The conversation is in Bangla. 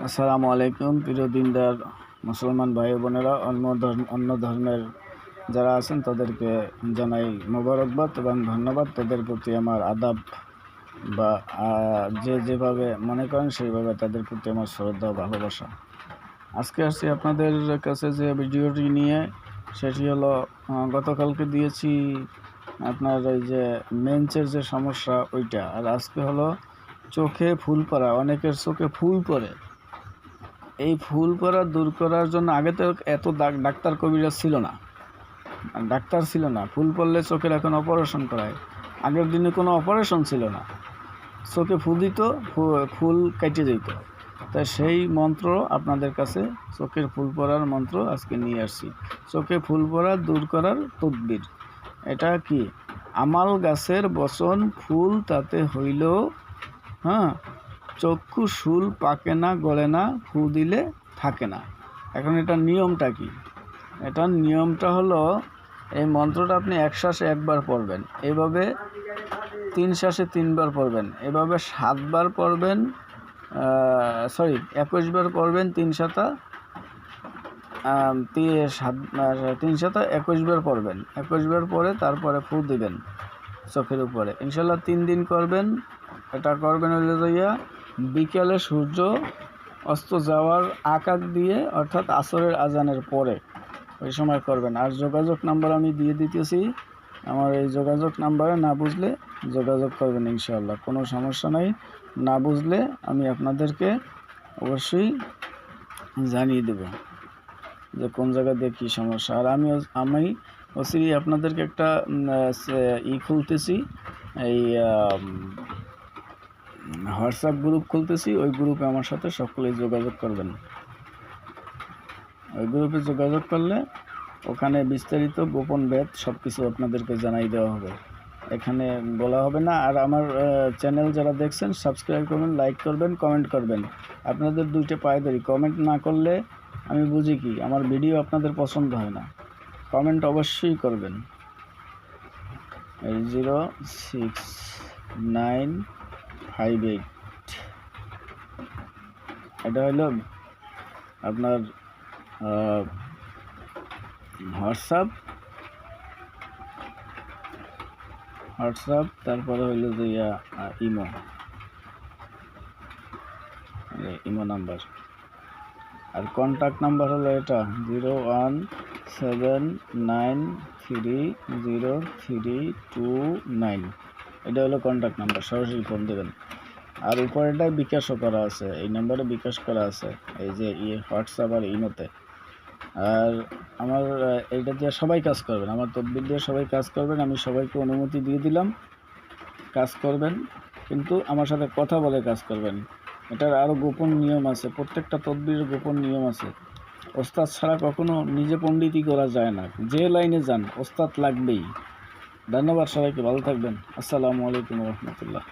আসসালামু আলাইকুম, প্রিয় দিনদার মুসলমান ভাই বোনেরা, অন্য ধর্ম, অন্য ধর্মের যারা আছেন, তাদেরকে জানাই মোবারকবাদ এবং ধন্যবাদ। তাদের প্রতি আমার আদাব বা যে যেভাবে মনে করেন, সেইভাবে তাদের প্রতি আমার শ্রদ্ধা ভালোবাসা। আজকে আসছি আপনাদের কাছে যে ভিডিওটি নিয়ে, সেটি হলো গতকালকে দিয়েছি আপনার ওই যে মেঞ্চের যে সমস্যা, ওইটা। আর আজকে হলো, চোখে ফুল পড়া, অনেকের চোখে ফুল পড়ে। এই ফুল পড়া দূর করার জন্য আগে তো এত ডাক- ডাক্তার কবিরাজ ছিল না। ডাক্তার ছিল না। ফুল পড়লে চোখের এখন অপারেশন করায়। আগের দিনে কোনো অপারেশন ছিল না। চোখে ফুল দিত ফুল কেটে যেত। তাই সেই মন্ত্র আপনাদের কাছে, চোখের ফুল পড়ার মন্ত্র আজকে নিয়ে আসছি। চোখে ফুল পড়া, দূর করার তদবির। এটা কি? আমাল গাছের বচন ফুল তাতে হইল হ্যাঁ চক্ষু, শুল পাকে না, গলে না, ফু দিলে থাকে না। এখন এটার নিয়মটা কি? এটার নিয়মটা হলো, এই মন্ত্রটা আপনি এক শ্বাসে একবার পড়বেন। এভাবে তিন শ্বাসে তিনবার পড়বেন। এভাবে সাতবার পড়বেন সরি একুশবার পড়বেন তিন সাতা সাত তিন সাতা একুশবার পড়বেন। একুশবার পরে তারপরে ফু দিবেন চোখের উপরে। ইনশাল্লাহ তিন দিন করবেন। এটা করবেন হইলে যাইয়া বিকেলে সূর্য অস্ত যাওয়ার আকার দিয়ে, অর্থাৎ আসরের আজানের পরে, ওই সময় করবেন। আর যোগাযোগ নাম্বার আমি দিয়ে দিতেছি। আমার এই যোগাযোগ নাম্বারে না বুঝলে যোগাযোগ করবেন ইনশাআল্লাহ, কোনো সমস্যা নাই। না বুঝলে আমি আপনাদেরকে অবশ্যই জানিয়ে দেব যে কোন জায়গা দিয়ে কী সমস্যা। আর আমি আমি অসিরি আপনাদেরকে একটা ই খুলতেছি। এই হোয়াটসঅ্যাপ গ্রুপ খুলতেছি, ওই গ্রুপে আমার সাথে সকলেই যোগাযোগ করবেন। ওই গ্রুপে যোগাযোগ করলে ওখানে বিস্তারিত গোপন ভেদ সব কিছু আপনাদেরকে জানাই দেওয়া হবে। এখানে বলা হবে না, আর আমার চ্যানেল যারা দেখছেন সাবস্ক্রাইব করবেন লাইক করবেন কমেন্ট করবেন। আপনাদের দুইটা পায়ে ধরি। কমেন্ট না করলে আমি বুঝি কি, আমার ভিডিও আপনাদের পছন্দ হয় না। কমেন্ট অবশ্যই করবেন। Zero six nine five eight এটা হলো আপনার হোয়াটসঅ্যাপ। হোয়াটসঅ্যাপ তারপরে হইল যে ইয়া, ইমো। Imo number. আর কন্ট্যাক্ট নাম্বার হলো এটা zero one seven nine three zero three two nine. এটা হলো কন্ট্যাক্ট নাম্বার সরাসরি ফোন দেবেন। আর উপরেটায় বিকাশও করা আছে, এই নাম্বারে বিকাশ করা আছে, এই যে ইয়ে হোয়াটসঅ্যাপ আর ইমোতে আর আমার এইটা দিয়ে সবাই কাজ করবেন, আমার তদবির দিয়ে সবাই কাজ করবেন, আমি সবাইকে অনুমতি দিয়ে দিলাম, কাজ করবেন, কিন্তু আমার সাথে কথা বলে কাজ করবেন। এটার আরও গোপন নিয়ম আছে, প্রত্যেকটা তদবিরের গোপন নিয়ম আছে। ওস্তাদ ছাড়া কখনো নিজে পণ্ডিতই করা যায় না, যে লাইনে যান, ওস্তাদ লাগবেই। ধন্যবাদ সবাইকে ভালো থাকবেন। আসসালামু আলাইকুম রহমতুল্লাহ।